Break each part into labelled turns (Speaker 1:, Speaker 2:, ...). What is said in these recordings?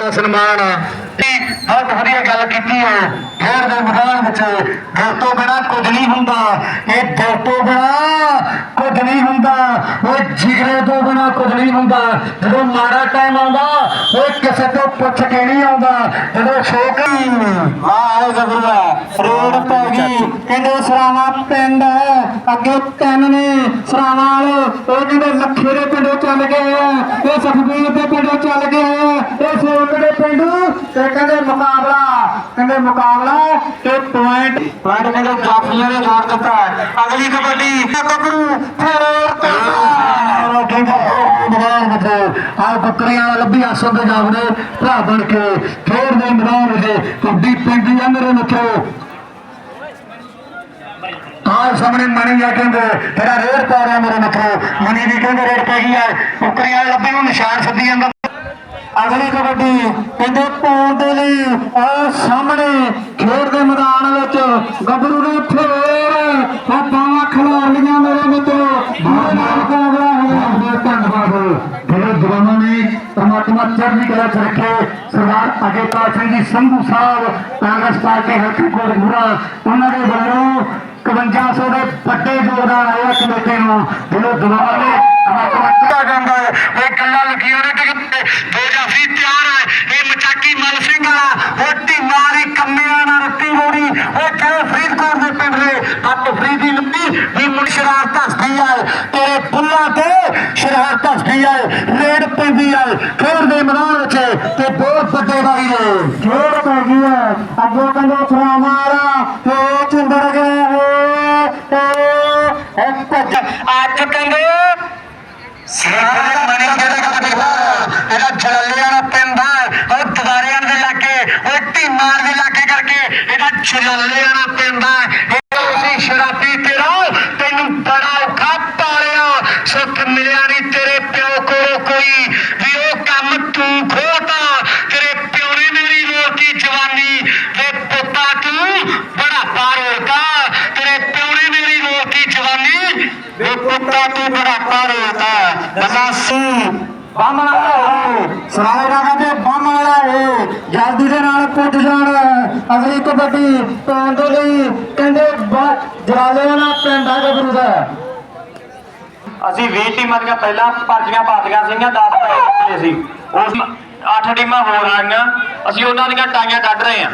Speaker 1: ਦਾ ਸਨਮਾਨ ਬਹੁਤ ਵਧੀਆ ਗੱਲ ਕੀਤੀ ਹੈ ਖੇਡ ਦੇ ਮੈਦਾਨ ਵਿੱਚ ਦਿਲ ਤੋਂ ਬਿਨਾ ਕੁਝ ਨਹੀਂ ਹੁੰਦਾ। ਇਹ ਦਿਲ ਤੋਂ ਬਿਨਾ ਕੁਝ ਨਹੀਂ ਹੁੰਦਾ। ਉਹ ਜਿਗਰੇ ਤੋਂ ਬਿਨਾ ਕੁਝ ਨਹੀਂ ਹੁੰਦਾ। ਜਦੋਂ ਮਾੜਾ ਟਾਈਮ ਆਉਂਦਾ, ਉਹ ਕਿਸੇ ਤੋਂ ਪੁੱਛ ਕੇ ਨਹੀਂ ਆਉਂਦਾ। ਜਦੋਂ ਸ਼ੋਕ ਵਾਹ ਜ਼ਬਰਦਾ ਰੋਡ ਪੈ ਗਈ। ਕਹਿੰਦੇ ਸਰਾਵਾ ਪਿੰਡ ਹੈ। ਅੱਗੇ ਤਿੰਨ ਨੇ ਸਰਾਵਾ ਵਾਲੇ। ਉਹ ਕਹਿੰਦੇ ਲੱਖੇ ਦੇ ਪਿੰਡੋਂ ਚੱਲ ਗਏ ਆ। ਇਹ ਸਖਬੀਰ ਦੇ ਪਿੰਡੋਂ ਚੱਲ ਗਏ ਇਹ ਸੋਨ ਦੇ ਪਿੰਡੋਂ ਤੇ ਕਹਿੰਦੇ ਮੁਕਾਬਲਾ ਕਹਿੰਦੇ ਮੁਕਾਬਲਾ ਤੇ ਪੁਆਇੰਟ ਪੁਆਇੰਟ ਕਹਿੰਦੇ ਜਾਫੀਆਂ ਨੇ ਜੋੜ ਦਿੱਤਾ। ਅਗਲੀ ਕਬੱਡੀ ਗੱਭਰੂ ਫੇਰ ਆ ਬੱਕਰੀਆਂ ਲੱਭੀ ਆਸਨ ਦੇ ਜਾਵੜੇ ਭਰਾ ਬਣ ਕੇ ਫੇਰ ਦੇ ਮੈਦਾਨ ਵਿੱਚ ਕਬੱਡੀ ਪਿੰਡ ਮੇਰੇ ਮਿੱਤਰੋ ਆਹ ਸਾਹਮਣੇ ਮਣੀ ਆ ਕਹਿੰਦੇ ਤੇਰਾ ਰੇਡ ਪਾ ਰਿਹਾ ਮੇਰੇ ਮਿੱਤਰੋ ਮਣੀ ਦੀ ਕਹਿੰਦੇ ਰੇਡ ਪੈ ਗਈ ਆ ਬੱਕਰੀਆਂ ਲੱਭੀ ਨੂੰ ਨਿਸ਼ਾਨ ਸੱਦੀ ਜਾਂਦਾ। ਅਗਲੀ ਕਬੱਡੀ ਕਹਿੰਦੇ ਪੌਣ ਦੇ ਲਈ ਆ ਸਾਹਮਣੇ ਖੇਡ ਦੇ ਮੈਦਾਨ ਵਿੱਚ ਗੱਭਰੂ ਨੇ ਫੇਰ ਆ ਬਾਵਾ ਖਿਲਾਰ ਮੇਰੇ ਮਿੱਤਰੋ, ਬਹੁਤ ਮੁਕਾਬਲਾ ਹੋਇਆ ਧੰਨਵਾਦ। ਜਿਹੜੇ ਜਵਾਨਾਂ ਨੇ ਪਰਮਾਤਮਾ ਚੜ੍ਹਦੀ ਕਲਾ ਚ ਰੱਖੇ। ਸਰਦਾਰ ਅਜੇਪਾਲ ਸਿੰਘ ਜੀ, ਸੰਧੂ ਸਾਹਿਬ, ਕਾਂਗਰਸ ਪਾਰਟੀ, ਹਲਕਾ ਕੋਟਪੂਰਾ ਉਹਨਾਂ ਦੇ ਵੱਲੋਂ 5100 ਦੇ ਵੱਡੇ ਯੋਗਦਾਨ ਆਇਆ ਕਮੇਟੀ ਨੂੰ ਜਿਹਨੂੰ ਦੁਬਾਰਾ ਨੇ ਪਰਮਾਤਮਾ ਜਾਂਦਾ ਹੈ ਇਹ ਗੱਲਾਂ ਲੱਗੀਆਂ ਨੇ ਕਿ ਦੋ ਜਾਫੀ ਤਿਆਰ ਹੈ ਇਹ ਮਚਾਕੀ ਮਲ ਸਿੰਘ ਵਾਲਾ ਉਹ ਢੀਮਾਰੀ ਕੰਮਿਆਂ ਨਾਲ ਰੱਤੀ ਮੋੜੀ ਉਹ ਕਿਉਂ ਫਰੀਦਕੋਟ ਦੇ ਪਿੰਡ ਦੇ ਅੱਤ ਫਰੀਦੀ ਲੱਭੀ ਵੀ ਮੁੰਡ ਸ਼ਰਾਰਤ ਹੱਸਦੀ ਆ ਤੇਰੇ ਬੁੱਲਾਂ ਤੇ ਸ਼ਰਾਰਤ ਹੱਸਦੀ ਆ ਰੇਡ ਪੈਂਦੀ ਆ ਖੇਡ ਦੇ ਮੈਦਾਨ ਵਿੱਚ ਤੇ ਬਹੁਤ ਵੱਡੇ ਬਾਈ ਨੇ ਖੇਡ ਪੈ ਗਈ ਹੈ ਅੱਗੋਂ ਕਹਿੰਦੇ ਫਰਾਮਾਰਾ ਤੇ ਚੁੰਦੜ ਗਏ ਤੇ ਇੱਕ ਅੱਜ ਕਹਿੰਦੇ ਸਾਰੇ ਮਣੀ ਜਿਹੜਾ ਕੱਢੀ ਇਹਦਾ ਜਲਲਿਆਂ ਦਾ ਪਿੰਡ ਹੈ ਉਹ ਦਵਾਰਿਆਂ ਦੇ ਲਾਗੇ ਉਹ ਢੀਮਾਰ ਦੇ ਲਾਗੇ ਕਰਕੇ ਇਹਦਾ ਜਲਲਿਆਂ ਦਾ ਪਿੰਡ ਹੈ ਇਹ ਉਸੇ ਸ਼ਰਾਬੀ ਤੇਰਾ ਤੈਨੂੰ ਬੜਾ ਔਖਾ ਪਾਲਿਆ ਸੁੱਖ ਮਿਲਿਆ ਨਹੀਂ ਤੇਰੇ ਪਿਓ ਕੋਲੋਂ ਕੋਈ ਵੀ ਉਹ ਕੰਮ ਤੂੰ ਖੋਤਾ ਤੇਰੇ ਪਿਓ ਨੇ ਮੇਰੀ ਰੋਟੀ ਜਵਾਨੀ ਤੇ ਪੁੱਤਾ ਤੂੰ ਬੜਾ ਪਾਰੋਤਾ ਤੇਰੇ ਪਿਓ ਨੇ ਮੇਰੀ ਰੋਟੀ ਜਵਾਨੀ ਵੇ ਪੁੱਤਾ ਤੂੰ ਬੜਾ ਪਾਰੋਤਾ ਬਲਾਸੀ ਬਾਮਣਾ ਹੋ। ਰਾਗਾ ਤੇ ਬਾਮਣਾ ਹੋ। ਜਲਦੀ ਦੇ ਨਾਲ ਪੁੱਜ ਜਾਣ। ਅਗਲੀ ਕਬੱਡੀ ਪਾਉਣ ਦੇ ਲਈ ਕਹਿੰਦੇ ਜਲਾਲੇ ਨਾਲ ਪਿੰਡਾ ਗੱਭਰੂ ਦਾ।
Speaker 2: ਅਸੀਂ 20 ਟੀਮਾਂ ਦੀਆਂ ਪਹਿਲਾਂ ਪਰਚੀਆਂ ਪਾਤੀਆਂ ਸੀਗੀਆਂ 10 ਪਏ ਸੀ। ਉਸ 8 ਟੀਮਾਂ ਹੋਰ ਆਈਆਂ ਅਸੀਂ ਉਹਨਾਂ ਦੀਆਂ ਟਾਈਆਂ ਕੱਢ ਰਹੇ ਹਾਂ।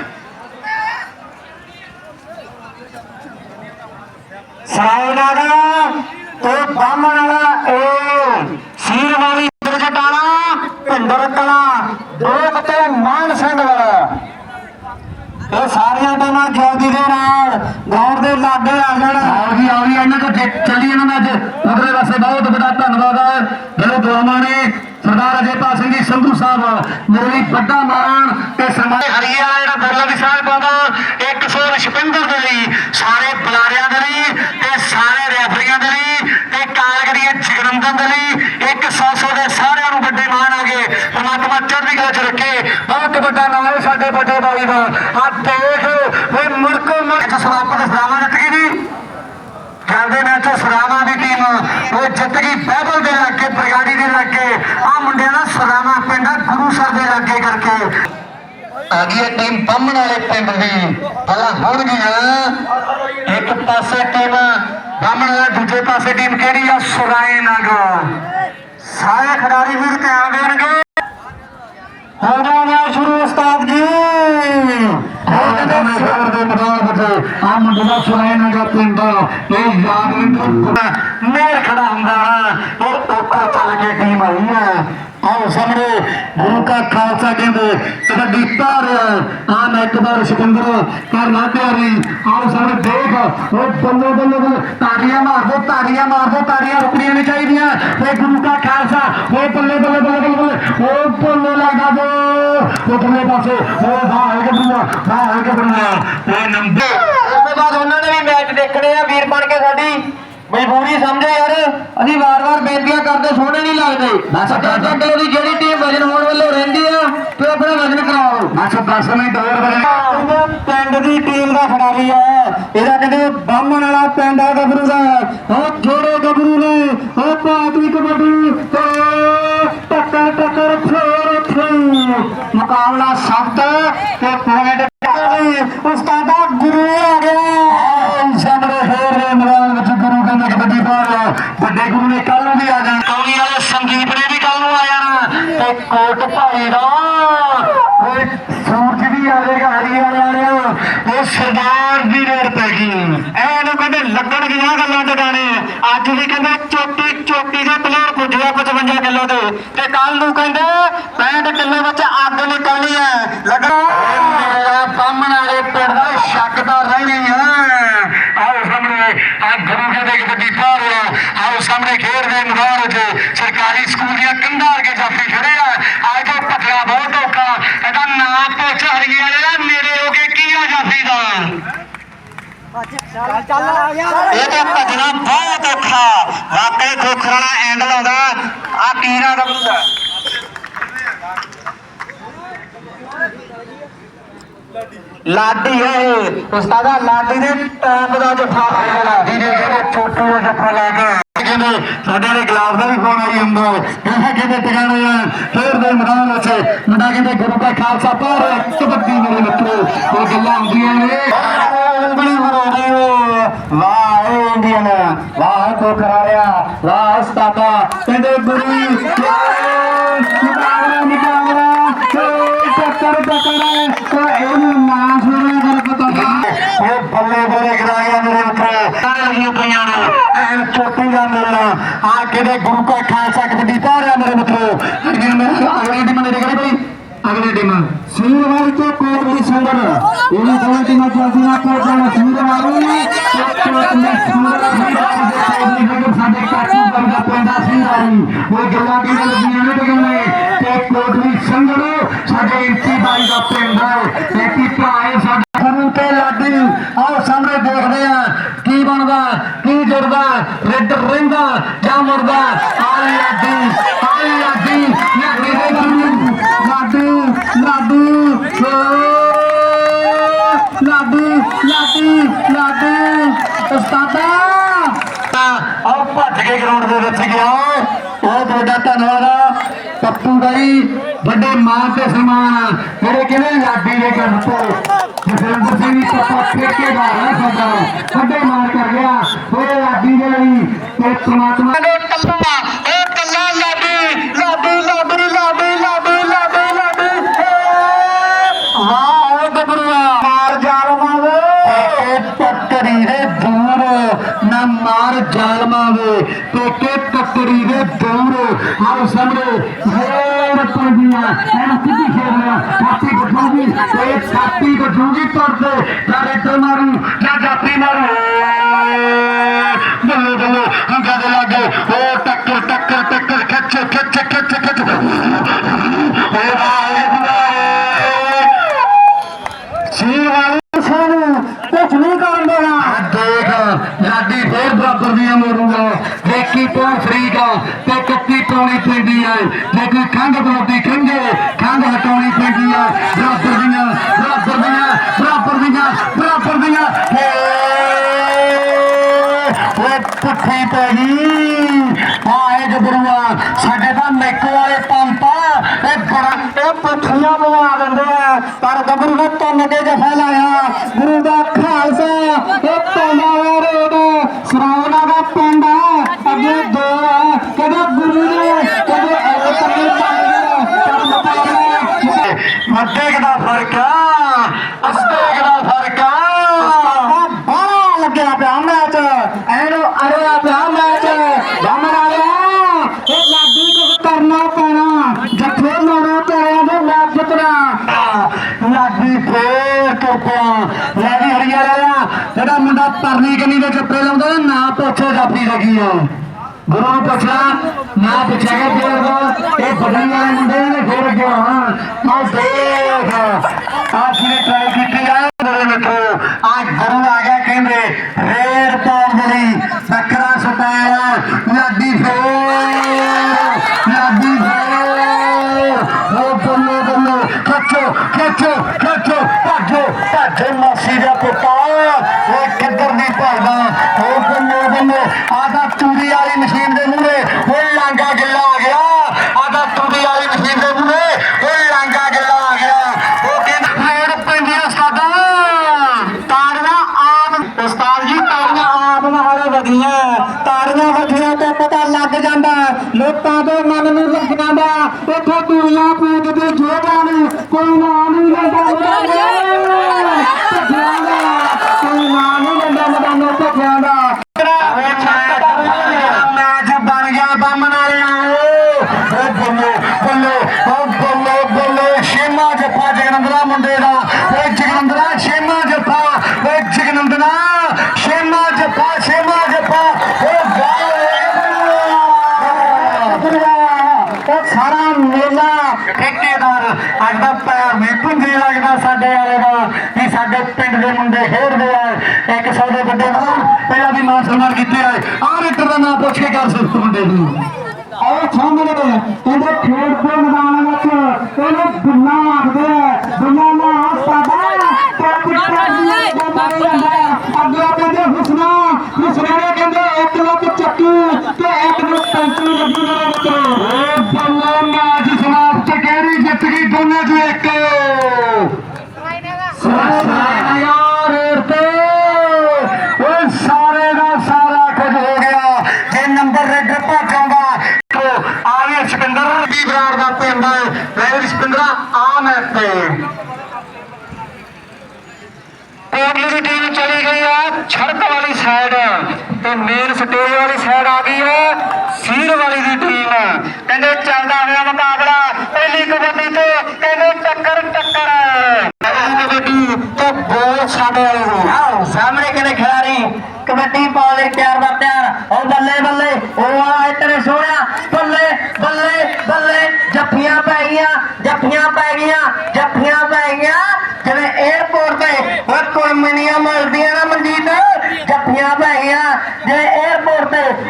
Speaker 1: ਸਰਾਏ ਰਾਗਾ ਤੇ ਬਾਮਣ ਵਾਲਾ ਏ। ਸੀਰ ਵਾਲੀ ਜਟਾਣਾ ਭਿੰਦਰ ਕਲਾ ਦੋਗ ਤੇ ਮਾਨ ਸਿੰਘ ਵਾਲਾ। ਇਹ ਸਾਰੀਆਂ ਟੀਮਾਂ ਜਲਦੀ ਦੇ ਨਾਲ ਗਰਾਊਂਡ ਦੇ ਲਾਗੇ ਆ ਜਾਣ। ਆਓ ਜੀ ਆਓ ਜੀ ਇਹਨਾਂ ਤੋਂ ਚੱਲੀ ਇਹਨਾਂ ਦਾ ਅੱਜ। ਉਧਰੇ ਪਾਸੇ ਬਹੁਤ ਵੱਡਾ ਧੰਨਵਾਦ ਹੈ ਜਿਹੜੇ ਦੁਆਵਾਂ ਨੇ ਸਰਦਾਰ ਅਜੇਪਾਲ ਸਿੰਘ ਜੀ ਸੰਧੂ ਸਾਹਿਬ ਮੇਰੇ ਲਈ ਵੱਡਾ ਮਾਣ ਤੇ ਹਰੀਏ ਵਾਲਾ ਜਿਹੜਾ ਬੋਲਾ ਦੀ ਸਾਹਿਬ ਬਾਬਾ 156 ਦੇ ਲਈ ਸਾਰੇ ਬੁਲਾਰਿਆਂ ਦੇ ਲਈ ਤੇ ਸਾਰੇ ਰੈਫਰੀਆਂ ਦੇ ਲਈ ਤੇ ਕਾਲਗੜੀਏ ਜਗਰੰਦਨ ਦੇ ਲਈ 100 ਦੇ ਸਾਰਿਆਂ ਨੂੰ ਵੱਡੇ ਮਾਣ ਆ ਗਏ ਪਰਮਾਤਮਾ ਚੜ੍ਹਦੀ ਕਲਾ ਚ ਰੱਖੇ ਬਹੁਤ ਵੱਡਾ ਨਾਮ ਹੈ ਸਾਡੇ ਵੱਡੇ ਬਾਈ ਦਾ। ਆ ਦੇਖ ਵੇ ਮੁਰਕੋ ਮੁਰਕ ਸਵਾਪਤ ਸਲਾਮਾ ਜਿੱਤ ਗਈ ਜੀ ਜਾਂਦੇ ਨੇ ਤੇ ਦੀ ਟੀਮ। ਉਹ ਜਿੱਤ ਗਈ ਬਹਿਬਲ ਦੇ ਲਾਗੇ, ਬਰਗਾੜੀ ਦੇ ਲਾਗੇ। ਆ ਮੁੰਡਿਆਂ ਦਾ ਸਰਾਵਾ ਪਿੰਡ ਗੁਰੂ ਸਰ ਦੇ ਲਾਗੇ ਕਰਕੇ। ਆ ਗਈ ਹੈ ਟੀਮ ਬੰਮਣ ਵਾਲੇ ਪਿੰਡ ਦੀ। ਪਹਿਲਾਂ ਹੋਣਗੀਆਂ ਇੱਕ ਪਾਸੇ ਟੀਮ ਬਾਹਮਣ ਵਾਲਾ, ਦੂਜੇ ਪਾਸੇ ਟੀਮ ਕਿਹੜੀ ਆ? ਸੁਰਾਏ ਨਗ ਸਾਰੇ ਖਿਡਾਰੀ ਵੀਰ ਧਿਆਨ ਦੇਣਗੇ। ਹੋ ਜਾਣਾ ਕਹਿੰਦੇ ਸ਼ਹਿਰ ਦੇ ਮੈਦਾਨ ਵਿੱਚ ਆ ਮੁੰਡੇ ਦਾ ਸੁਣਾਏ ਨਾ ਗਾ ਪਿੰਡ ਇਹ ਯਾਦ ਨਹੀਂ ਮੇਰ ਖੜਾ ਹੁੰਦਾ ਨਾ ਉਹ ਉੱਪਰ ਚੱਲ ਕੇ ਟੀਮ ਆਈ ਹੈ ਆਓ ਸਾਹਮਣੇ ਗੁਰੂ ਕਾ ਖਾਲਸਾ ਕਹਿੰਦੇ, ਕਬੱਡੀ ਪਾ ਰਿਹਾ ਆ ਮੈਂ ਇੱਕ ਵਾਰ ਸਿਕੰਦਰ ਕਰ ਨਾ ਪਿਆਰੀ ਆਓ ਸਾਹਮਣੇ ਦੇਖ, ਉਹ ਬੱਲੇ ਬੱਲੇ ਬੱਲੇ, ਤਾੜੀਆਂ ਮਾਰ ਦੋ ਤਾੜੀਆਂ ਮਾਰ ਦੋ ਤਾੜੀਆਂ ਰੁਕਣੀਆਂ ਨਹੀਂ ਚਾਹੀਦੀਆਂ। ਇਹ ਗੁਰੂ ਕਾ ਖਾਲਸਾ, ਉਹ ਬੱਲੇ ਬੱਲੇ ਬੱਲੇ ਬੱਲੇ ਬੱਲੇ, ਉਹ ਬੱਲੇ ਲੱਗਾ ਦੋ। ਉਹ ਬੱਲੇ ਪਾਸੇ, ਉਹ ਵਾਹ ਹੈ ਗੱਬਰੂਆ ਵਾਹ ਉਹ ਨੰਬਰ
Speaker 2: ਉਸ ਤੋਂ ਬਾਅਦ ਉਹਨਾਂ ਨੇ ਵੀ ਮੈਚ ਦੇਖਣੇ ਆ, ਵੀਰ ਬਣ ਕੇ ਸਾਡੀ। ਮਜਬੂਰੀ ਸਮਝੇ ਯਾਰ। ਅਸੀਂ ਵਾਰ-ਵਾਰ ਬੇਨਤੀਆਂ ਕਰਦੇ ਸੋਹਣੇ ਨਹੀਂ ਲੱਗਦੇ।
Speaker 1: ਬਸ
Speaker 2: ਅੱਗੇ ਅੱਗੇ ਉਹਦੀ ਜਿਹੜੀ ਟੀਮ ਵਜਨ ਹੋਣ ਵੱਲੋਂ ਰਹਿੰਦੀ ਆ ਤੇ ਆਪਣਾ ਵਜਨ ਕਰਾਓ।
Speaker 1: ਬਸ 10 ਮਿੰਟ ਹੋਰ ਬਣੇ
Speaker 2: ਪਿੰਡ ਦੀ ਟੀਮ ਦਾ ਖਿਡਾਰੀ ਆ। ਇਹਦਾ ਕਹਿੰਦੇ ਬਾਹਮਣ ਵਾਲਾ ਪਿੰਡ ਆ ਗੱਭਰੂ ਦਾ।
Speaker 1: ਉਹ ਜਿਹੜੇ ਗੱਭਰੂ ਨੇ। ਉਹ ਭਾਰਤੀ ਕਬੱਡੀ ਤੇ ਟੱਕਰ ਟੱਕਰ ਫੇਰ ਮੁਕਾ ਮੁਕਾਬਲਾ ਸਖਤ ਤੇ ਪੁਆਇੰਟ ਉਸਤਾਦਾ ਗੁਰੂ ਆ ਗਿਆ ਸਾਹਮਣੇ ਹੋਰ ਦੇ ਮੈਦਾਨ ਵਿੱਚ ਗੁਰੂ ਕਹਿੰਦੇ ਕਬੱਡੀ ਬਾਹਰ ਵੱਡੇ ਗੁਰੂ ਨੇ ਕੱਲ ਨੂੰ ਵੀ ਆ ਜਾਣਾ ਕੌਣੀ ਵਾਲੇ ਸੰਦੀਪ ਨੇ ਵੀ ਕੱਲ ਨੂੰ ਆ ਜਾਣਾ ਤੇ ਕੋਟ ਭਾਈ ਦਾ ਸੂਰਜ ਵੀ ਆ ਜਾਏਗਾ ਹਰੀਆਣੇ ਉਹ ਸਰਦਾਰ ਦੀ ਰੇਡ ਪੈ ਗਈ। ਇਹਨੂੰ ਕਹਿੰਦੇ ਲੱਗਣ ਗਿਆ ਗੱਲਾਂ ਤੇ ਗਾਣੇ। ਅੱਜ ਵੀ ਕਹਿੰਦੇ ਚੋਟੀ ਚੋਟੀ ਦੇ ਪਲੇਅਰ ਪੁੱਜਿਆ 55 ਕਿਲੋ ਦੇ ਤੇ ਕੱਲ ਨੂੰ ਕਹਿੰਦੇ 65 ਕਿਲੋ ਵਿੱਚ ਅੱਗ ਨਿਕਲਣੀ ਹੈ। ਲੱਗਣਾ ਮੇਰਾ ਬਾਹਮਣ ਵਾਲੇ ਪਿੰਡ ਦਾ ਸ਼ੱਕ ਤਾਂ ਰਹਿਣੀ ਹੈ ਆਓ ਸਾਹਮਣੇ, ਆ ਗੁਰੂ ਕੇ ਦੇ ਕਬੱਡੀ ਪਾਰ ਆਓ ਸਾਹਮਣੇ ਖੇਡ ਦੇ ਮੈਦਾਨ ਵਿੱਚ ਸਰਕਾਰੀ ਸਕੂਲ ਦੀਆਂ ਕੰਧਾਂ ਅਰਗੇ ਜਾਫੀ ਖੜੇ ਆ। ਪਟਿਆ ਬਹੁਤ ਔਖਾ। ਇਹਦਾ ਨਾਮ ਪੁੱਛ ਹਰੀ ਵਾਲੇ ਦਾ ਨੇੜੇ ਹੋ ਕੇ ਕੀ ਆ ਜਾਫੀ ਦਾ? ਇਹ ਤਾਂ ਭਜਣਾ ਬਹੁਤ ਔਖਾ। ਵਾਕਈ ਖੋਖਰਾਣਾ ਐਂਡ ਲਾਉਂਦਾ। ਆ ਪੀਰਾਂ ਦਾ ਬੰਦਾ ਲਾਡੀ। ਹੈ ਉਸਤਾਦਾ ਲਾਡੀ ਦੇ ਟੈਪ ਦਾ ਜਫਾ ਲਾਇਆ ਲਾਡੀ ਦੇ ਜਿਹੜੇ ਛੋਟੂ ਦਾ ਜਫਾ ਲਾ ਕੇ ਕਹਿੰਦੇ ਸਾਡੇ ਵਾਲੇ ਗਲਾਬ ਦਾ ਵੀ ਫੋਨ ਆਈ ਹੁੰਦਾ ਕਹਿੰਦਾ ਕਹਿੰਦੇ ਟਿਕਾਣੇ ਆ ਫੇਰ ਦੇ ਮੈਦਾਨ ਵਿੱਚ ਮੁੰਡਾ ਕਹਿੰਦੇ ਗੁਰੂ ਦਾ ਖਾਲਸਾ ਪਰ ਕਬੱਡੀ ਮੇਰੇ ਮਿੱਤਰੋ ਉਹ ਗੱਲਾਂ ਹੁੰਦੀਆਂ ਨੇ ਉਂਗਲੀ ਮਰੋੜੀ ਵਾਹ ਇੰਡੀਅਨ ਵਾਹ ਕੋ ਕਰਾਇਆ ਵਾਹ ਉਸਤਾਦਾ ਕਹਿੰਦੇ ਗੁਰੂ ਨਿਕਾਲਾ ਨਿਕਾਲਾ ਟੱਕਰ ਟੱਕਰ ਤੇ ਇਹਨੂੰ ਨਾ ਸੁਣੇ ਕਰ ਪਤਾ ਉਹ ਬੱਲੇ ਬੱਲੇ ਕਰਾ ਗਿਆ ਮੇਰੇ ਮਿੱਤਰੋ ਸਾਰੇ ਲੱਗੀਆਂ ਪਈਆਂ ਨੇ ਐਨ ਚੋਟੀ ਦਾ ਮੇਲਾ ਆ ਕਿਹਦੇ ਗੁਰੂ ਕਾ ਖਾਲਸਾ ਕਬੱਡੀ ਪਾ ਰਿਹਾ ਮੇਰੇ ਮਿੱਤਰੋ ਅਗਲੇ ਮੇਰੇ ਟੀਮ ਮੇਰੇ ਕਰੇ ਬਈ ਅਗਲੇ ਟੀਮ ਸੂਰਵਾਰ ਤੋਂ ਕੋਟ ਦੀ ਇਹ ਦੋਵੇਂ ਟੀਮਾਂ ਚੱਲਦੀਆਂ ਕੋਟ ਜਾਣਾ ਸੂਰਵਾਰ ਨੇ ਸਾਡੇ ਕਾਚੂ ਵਰਗਾ ਪਿੰਡਾ ਸਿੰਘ ਉਹ ਗੱਲਾਂ ਦੀ ਲੱਗੀਆਂ ਨੇ ਟਿਕਾਣੇ ਤੇ ਕੋਟ ਦੀ ਸਾਡੇ ਇੰਤੀ ਬਾਈ ਦਾ ਪਿੰਡ ਹੈ ਤੇ ਭਾਏ ਸਾਡਾ ਗੁਰੂ ਤੇ ਲਾਡੀ ਆਓ ਸਾਹਮਣੇ ਦੇਖਦੇ ਆ ਕੀ ਬਣਦਾ, ਕੀ ਜੁੜਦਾ, ਰਿੱਡ ਰਹਿੰਦਾ ਜਾਂ ਮੁਰਦਾ ਆਈ ਲਾਡੀ ਆਈ ਲਾਡੀ ਲਾਡੀ ਦੇ ਗੁਰੂ ਲਾਡੀ ਲਾਡੀ ਓ, ਲਾਡੀ ਲਾਡੀ ਲਾਡੀ ਉਸਤਾਦਾ ਆਓ ਭੱਜ ਕੇ ਗਰਾਊਂਡ ਦੇ ਵਿੱਚ ਗਿਆ ਉਹ ਤੁਹਾਡਾ ਧੰਨਵਾਦ ਪੱਪੂ ਵੱਡੇ ਮਾਨ ਤੇ ਸਨਮਾਨ ਜਿਹੜੇ ਕਿਹਨੇ ਲਾਡੀ ਦੇ ਘਰ ਤੋਂ। ਜਸਵਿੰਦਰ ਸਿੰਘ ਪੱਪਾ ਠੇਕੇਦਾਰ ਹੈ ਸਾਡਾ। ਵੱਡੇ ਮਾਨ ਕਰ ਗਿਆ ਉਹ ਲਾਡੀ ਦੇ ਲਈ ਤੇ ਪ੍ਰਮਾਤਮਾ ਦੇ ਕੱਲਾ ਉਹ ਕੱਲਾ ਲਾਡੀ ਲਾਡੀ ਲਾਡੀ ਲਾਡੀ ਲਾਡੀ ਲਾਡੀ ਲਾਡੀ ਵਾਹ ਉਹ ਗੱਭਰੂਆ ਮਾਰ ਜਾਲਮਾ ਵੇ ਇਹ ਪੱਤਰੀ ਦੇ ਦੂਰ ਨਾ ਮਾਰ ਜਾਲਮਾ ਵੇ ਪੇਕੇ ਪੱਤਰੀ ਦੇ ਦੂਰ ਆਓ ਸਾਹਮਣੇ ਫੇਰ ਪੰਡੀਆਂ ਐਨ ਸਿੱਧੀ ਖੇਡਣਾ ਛਾਤੀ ਬਠੂਗੀ ਇਹ ਛਾਤੀ ਬਠੂਗੀ ਤੁਰਦੇ ਜਾਂ ਰੇਟਰ ਮਾਰੂ ਜਾਂ ਜਾਪੀ ਮਾਰੂ। ਬੱਲੇ ਬੱਲੇ, ਹੰਗਾ ਦੇ ਲਾਗੇ ਉਹ ਟੱਕਰ ਟੱਕਰ ਟੱਕਰ, ਖਿੱਚ ਖਿੱਚ ਖਿੱਚ ਖਿੱਚ। ਓ ਵਾਹਿਗੁਰੂ ਸੀ ਵਾਲੇ ਸਾਨੂੰ ਕੁਝ ਨਹੀਂ ਕਰਨ ਦੇਣਾ। ਦੇਖ, ਲਾਡੀ ਫੇਰ ਬਰਾਬਰ ਦੀਆਂ ਮੋੜੂਗਾ ਦੇਖੀ ਤੋਂ ਫਰੀਕ ਆ ਤੇ ਕੱਤੀ ਪਾਉਣੀ ਪੈਂਦੀ ਹੈ ਜੇ ਕੋਈ ਖੰਗ ਬੋਲਦੀ ਖੰਗੇ ਖੰਗ ਹਟਾਉਣੀ ਪੈਂਦੀ ਆ ਬਰਾਬਰ ਦੀਆਂ ਬਰਾਬਰ ਓਏ ਪੁੱਠੀ ਪੈ ਗਈ ਆਏ ਗੱਭਰੂਆ ਸਾਡੇ ਤਾਂ ਮੈਕੋ ਵਾਲੇ ਪੰਪਾ ਇਹ ਬੜਾ ਪੁੱਠੀਆਂ ਬਣਾ ਦਿੰਦੇ ਆ, ਪਰ ਗੱਭਰੂ ਨੇ ਤੁੰਨ ਕੇ ਜਫਾ ਲਾਇਆ ਗੁਰੂ ਦਾ ਖਾਲਸਾ, ਇਹ ਪੈਂਦਾ ਵਾ ਰੋਡ ਸਰਾਉਣਾ ਦਾ ਪਿੰਡ ਅੱਗੇ ਦੋ ਆ। ਕਦੇ ਗੁਰੂ ਨੇ ਕਦੇ ਇਹ ਪੱਕੇ ਮੱਦੇ ਦਾ ਫ਼ਰਕ ਆ ਅਸਤੇ ਦਾ ਫ਼ਰਕ ਆ ਬਾਹਲਾ ਲੱਗਿਆ ਪਿਆ ਮੈਚ ਐਨੂੰ ਅੜਿਆ ਪਿਆ ਮੈਚ। ਜਮਨ ਵਾਲਿਆ ਇਹ ਲਾਡੀ ਕੁਝ ਕਰਨਾ ਪੈਣਾ। ਜੱਫੇ ਲਾਉਣਾ ਪੈਣਾ ਤੇ ਮੈਚ ਜਿੱਤਣਾ। ਲਾਡੀ ਫੇਰ ਜਿਹੜਾ ਮੁੰਡਾ ਪਰਨੀ ਕੰਨੀ ਦੇ ਜੱਫੇ ਲਾਉਂਦਾ ਨਾ, ਨਾਂ ਪੁੱਛੋ ਜਾਫੀ ਲੱਗੀ ਆ। ਗੁਰੂ ਨੂੰ ਪੁੱਛਿਆ, ਨਾ ਪੁੱਛਿਆ ਗਿਆ ਇਹ ਬਦਲੀ ਵਾਲੇ ਮੁੰਡੇ ਨੇ ਫਿਰ ਗਿਆ ਹਾਂ ਦੇਖ ਆ ਟਰਾਈ ਕੀਤੀ ਆ, ਮੇਰੇ ਮਿੱਤਰੋ। ਆ ਗੁਰੂ
Speaker 2: ও ਸਾਡੇ ਵਾਲੇ ਦਾ ਵੀ ਸਾਡੇ ਪਿੰਡ ਦੇ ਮੁੰਡੇ ਖੇਡਦੇ ਆ। ਇੱਕ ਸੌ ਦੇ ਵੱਡੇ ਨਾਲ ਪਹਿਲਾਂ ਵੀ ਮਾਨ ਸਨਮਾਨ ਕੀਤੇ ਆ। ਆਹ ਰੇਟਰ ਦਾ ਨਾਮ ਪੁੱਛ ਕੇ ਕਰ ਸਕਦੇ ਮੁੰਡੇ ਨੂੰ। ਆਓ ਸਾਹਮਣੇ ਕਹਿੰਦੇ ਖੇਡ ਦੇ ਮੈਦਾਨ ਵਿੱਚ ਇਹਨੂੰ ਦੁੱਲਾ ਆਖਦੇ ਆ। ਦੁੱਲਾ ਨਾ ਸਾਡਾ ਤੇ ਪਿੱਛੇ ਵੀ ਮਾਰੇ ਜਾਂਦਾ ਅੱਗੇ ਕਹਿੰਦੇ ਹੁਸਨਾ ਹੁਸਨਾ ਨੇ ਕਹਿੰਦੇ ਇੱਕ ਲੱਖ ਚੱਕੀ ਤੇ ਇੱਕ ਨੂੰ ਪੈਂਤੀ ਲੱਗੀ ਮੇਰੇ ਮਿੱਤਰੋ ਓ ਬੱਲੇ ਮੈਚ ਸਮਾਪਤ ਕਿਹੜੀ ਜਿੱਤ ਗਈ ਦੋਨੇ ਚੋਂ ਇੱਕ ਸਾਰੇ ਯਾਰ ਤੇ ਉਹ ਸਾਰੇ ਦਾ ਸਾਰਾ ਕੁਝ ਹੋ ਗਿਆ ਜੇ ਨੰਬਰ ਰੈਡ ਪਹੁੰਚਾਉਂਦਾ ਤੋ ਆਵੇ ਸਿਕੰਦਰ ਦੀ ਬਰਾੜ ਦਾ ਪਿੰਡ ਲੈ ਸਿਕੰਦਰਾ ਆ ਮੈਂ ਤੇ ਕੋਟਲੀ ਦੀ ਟੀਮ ਚਲੀ ਗਈ ਆ ਛੜਕ ਵਾਲੀ ਸਾਈਡ ਤੇ ਮੇਨ ਸਟੇਜ ਵਾਲੀ ਸਾਈਡ ਆ ਗਈ ਹੈ ਸੀਰ ਵਾਲੀ ਦੀ ਟੀਮ ਕਹਿੰਦੇ ਚੱਲਦਾ ਹੋਇਆ ਮੁਕਾਬਲਾ, ਪਹਿਲੀ ਕਬੱਡੀ ਤੇ ਕਹਿੰਦੇ ਟੱਕਰ ਟੱਕਰ। ਕਬੱਡੀ ਤੇ ਬੋਲ ਸਾਡੇ ਵਾਲੇ ਨੂੰ ਆਓ, ਸਾਹਮਣੇ ਕਹਿੰਦੇ ਖਿਡਾਰੀ? ਕਬੱਡੀ ਪਾਉਣ ਲਈ ਤਿਆਰ ਬਰ ਤਿਆਰ ਉਹ ਬੱਲੇ ਬੱਲੇ, ਉਹ ਆ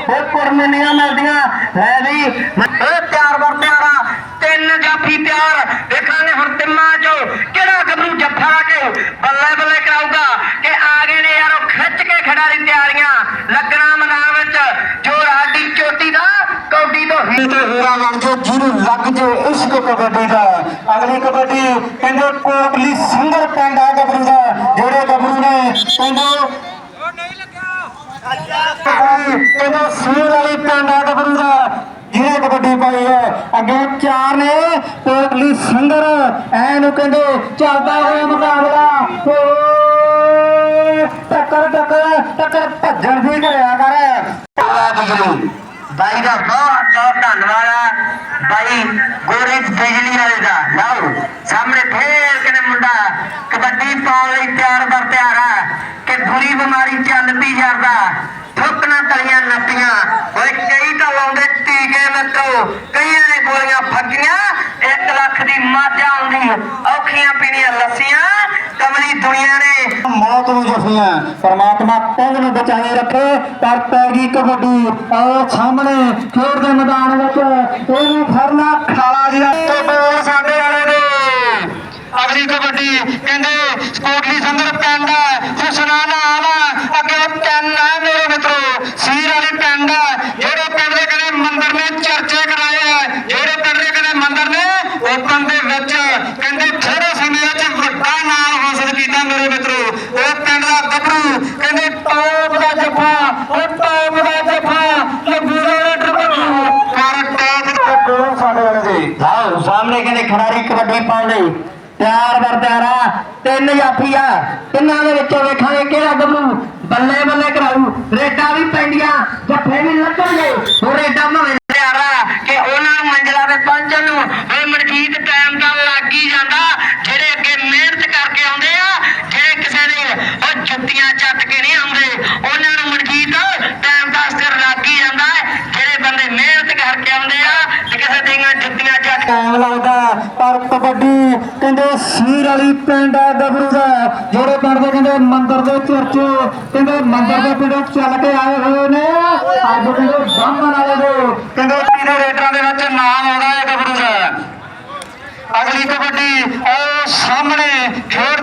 Speaker 2: ਉਹ ਕੁਰਮਨੀਆਂ ਮਿਲਦੀਆਂ। ਲੈ ਵੀ ਇਹ ਤਿਆਰ ਬਰ ਤਿਆਰਾ ਤਿੰਨ ਜਾਫੀ ਤਿਆਰ ਦੇਖਾਂਗੇ ਹੁਣ ਤਿੰਨਾਂ ਚੋਂ ਕਿਹੜਾ ਗੱਭਰੂ ਜੱਫਾ ਲਾ ਕੇ ਬੱਲੇ ਬੱਲੇ ਕਰਾਊਗਾ ਕਿ ਆ ਗਏ ਨੇ ਯਾਰੋ ਖਿੱਚ ਕੇ ਖਿਡਾਰੀ ਤਿਆਰੀਆਂ। ਲੱਗਣਾ ਮੈਦਾਨ ਵਿੱਚ ਜੋ ਰਾਡੀ ਚੋਟੀ ਦਾ ਕੌਡੀ ਤੋਂ ਹੀ ਤੇ ਹੀਰਾ ਬਣ ਜੋ ਜਿਹਨੂੰ ਲੱਗ ਜੇ ਇਸ਼ਕ ਕਬੱਡੀ ਦਾ। ਅਗਲੀ ਕਬੱਡੀ ਕਹਿੰਦੇ ਕੋਟਲੀ ਸਿੰਗਰ ਪਿੰਡ ਆ ਗੱਭਰੂ ਦਾ ਜਿਹੜੇ ਗੱਭਰੂ ਨੇ ਕਹਿੰਦੇ ਕਹਿੰਦੇ ਸੀਰ ਵਾਲੀ ਪਿੰਡ ਗੱਭਰੂ ਦਾ, ਜਿਹਨੇ ਕਬੱਡੀ ਪਾਈ ਹੈ। ਅੱਗੇ ਚਾਰ ਨੇ ਕੋਟਲੀ ਸਿੰਗਰ ਐ ਨੂੰ ਕਹਿੰਦੇ ਚੱਲਦਾ ਹੋਇਆ ਮੁਕਾਬਲਾ। ਟੱਕਰ ਟੱਕਰ ਟੱਕਰ ਭੱਜਣ ਦੀ ਕਰਿਆ ਕਰ। ਬਾਈ ਦਾ ਬਹੁਤ ਬਹੁਤ ਧੰਨਵਾਦ ਆ। ਬਾਈ, ਗੋਰੇ ਬਿਜਲੀ ਵਾਲੇ ਦਾ। ਲਓ, ਸਾਹਮਣੇ ਫੇਰ ਕਿਨੇ ਮੁੰਡਾ ਕਬੱਡੀ ਪਾਉਣ ਲਈ ਤਿਆਰ ਬਰ ਤਿਆਰ ਆ ਕਿ ਬੁਰੀ ਬਿਮਾਰੀ ਚੱਲ ਪਈ ਜਾਂਦਾ ਠੋਕਣਾ ਤਲੀਆਂ ਨੱਪੀਆਂ ਓਏ ਕਈ ਤਾਂ ਲਾਉਂਦੇ ਟੀਕੇ ਮਿੱਤਰੋ ਕਈਆਂ ਨੇ ਗੋਲੀਆਂ ਫੱਕੀਆਂ 1 ਲੱਖ ਦੀ ਮੱਝ ਆਉਂਦੀ ਔਖੀਆਂ ਪੀਣੀਆਂ ਲੱਸੀਆਂ, ਕਮਲੀ ਦੁਨੀਆ ਨੇ ਮੌਤ ਨੂੰ ਜਸੀਆਂ। ਪਰਮਾਤਮਾ ਪੰਗ ਨੂੰ ਬਚਾਏ ਰੱਖੇ, ਪਰ ਪੈ ਗਈ ਕਬੱਡੀ। ਉਹ ਸਾਹਮਣੇ ਖੇਡ ਦੇ ਮੈਦਾਨ ਵਿੱਚ, ਇਹਨੂੰ ਫੜਨਾ ਖਾਲਾ ਜਿਹੜਾ ਤੇ ਬੋਲ ਸਾਡੇ ਵਾਲੇ ਦੇ ਅਗਲੀ ਕਬੱਡੀ ਕਹਿੰਦੇ ਕੋਟਲੀ ਸੰਦਰ ਪਿੰਡ ਹੈ ਹੁਸਨਾ ਨਾਮ ਹੈ ਅੱਗੇ ਤਿੰਨ ਹੈ ਮੇਰੇ ਮਿੱਤਰੋ ਸੀਰ ਵਾਲੀ ਪਿੰਡ ਹੈ ਜਿਹੜੇ ਪਿੰਡ ਦੇ ਕਹਿੰਦੇ ਮੰਦਰ ਨੇ ਚਰਚੇ ਕਰਾਏ ਆ ਜਿਹੜੇ ਪਿੰਡ ਦੇ ਕਹਿੰਦੇ ਮੰਦਰ ਨੇ ਓਪਨ ਦੇ ਵਿੱਚ ਕਹਿੰਦੇ ਥੋੜੇ ਸਮੇਂ ਵਿੱਚ ਵੱਡਾ ਨਾਮ ਹਾਸਲ ਕੀਤਾ ਮੇਰੇ ਮਿੱਤਰੋ ਉਹ ਪਿੰਡ ਦਾ ਗੱਭਰੂ ਕਹਿੰਦੇ ਟੌਪ ਦਾ ਜੱਫਾ ਉਹ ਟੌਪ ਦਾ ਜੱਫਾ ਲੱਭੂ ਦਾ ਲੀਡਰ ਬੱਬੂ ਕਰ ਟੈਕ ਤੇ ਗੋਲ ਸਾਡੇ ਵਾਲੇ ਦੇ ਆਓ ਸਾਹਮਣੇ ਕਹਿੰਦੇ ਖਿਡਾਰੀ ਕਬੱਡੀ ਪਾਉਣ ਲਈ ਤਿੰਨ ਜਾਫੀਆ ਤਿੰਨਾਂ ਦੇ ਵਿੱਚੋਂ ਵੇਖਾਂਗੇ ਕਿਹੜਾ ਗੱਭਰੂ ਬੱਲੇ ਬੱਲੇ ਕਰਾਊ ਰੇਡਾਂ ਵੀ ਪੈਂਦੀਆਂ, ਜੱਫੇ ਵੀ ਲੱਗਣਗੇ ਉਹ ਰੇਡਾ ਭਾਵੇਂ ਤਿਆਰਾ ਕਿ ਉਹਨਾਂ ਨੂੰ ਮੰਜ਼ਿਲਾਂ ਤੇ ਪਹੁੰਚਣ ਨੂੰ ਉਹ ਮਨਜੀਤ ਟਾਈਮ ਦਾ ਲੱਗ ਹੀ ਜਾਂਦਾ। ਜਿਹੜੇ ਅੱਗੇ ਮਿਹਨਤ ਕਰਕੇ ਆਉਂਦੇ ਆ, ਜਿਹੜੇ ਕਿਸੇ ਨੇ ਉਹ ਜੁੱਤੀਆਂ ਚੱਟ ਕੇ ਨਹੀਂ ਆਉਂਦੇ ਉਹਨਾਂ ਨੂੰ ਮਨਜੀਤ ਟਾਈਮ ਦਾ ਸਿਰ ਲੱਗ ਹੀ ਜਾਂਦਾ ਹੈ ਜਿਹੜੇ ਬੰਦੇ ਮਿਹਨਤ ਕਰਕੇ ਆਉਂਦੇ ਆ ਤੇ ਕਿਸੇ ਦੀਆਂ ਜੁੱਤੀਆਂ ਚੱਟ ਟਾਈਮ ਲੱਗਦਾ ਪਰ ਕਬੱਡੀ ਕਹਿੰਦੇ ਸੀਰ ਵਾਲੀ ਪਿੰਡ ਆ ਗੱਭਰੂ ਦਾ, ਜਿਹੜੇ ਪਿੰਡ ਦੇ ਕਹਿੰਦੇ ਮੰਦਰ ਦੇ ਚਰਚੇ, ਕਹਿੰਦੇ ਮੰਦਰ ਦੇ ਪਿੰਡੋਂ ਚੱਲ ਕੇ ਆਏ ਹੋਏ ਨੇ। ਅੱਜ ਕਹਿੰਦੇ ਬਾਹਮਣ ਵਾਲੇ ਦੇ, ਕਹਿੰਦੇ ਪੀਰੇ ਰੇਟਰਾਂ ਦੇ ਵਿੱਚ ਨਾਮ ਆਉਂਦਾ ਹੈ ਗੱਭਰੂ ਦਾ। ਅਗਲੀ ਕਬੱਡੀ ਉਹ ਸਾਹਮਣੇ ਖੇਡ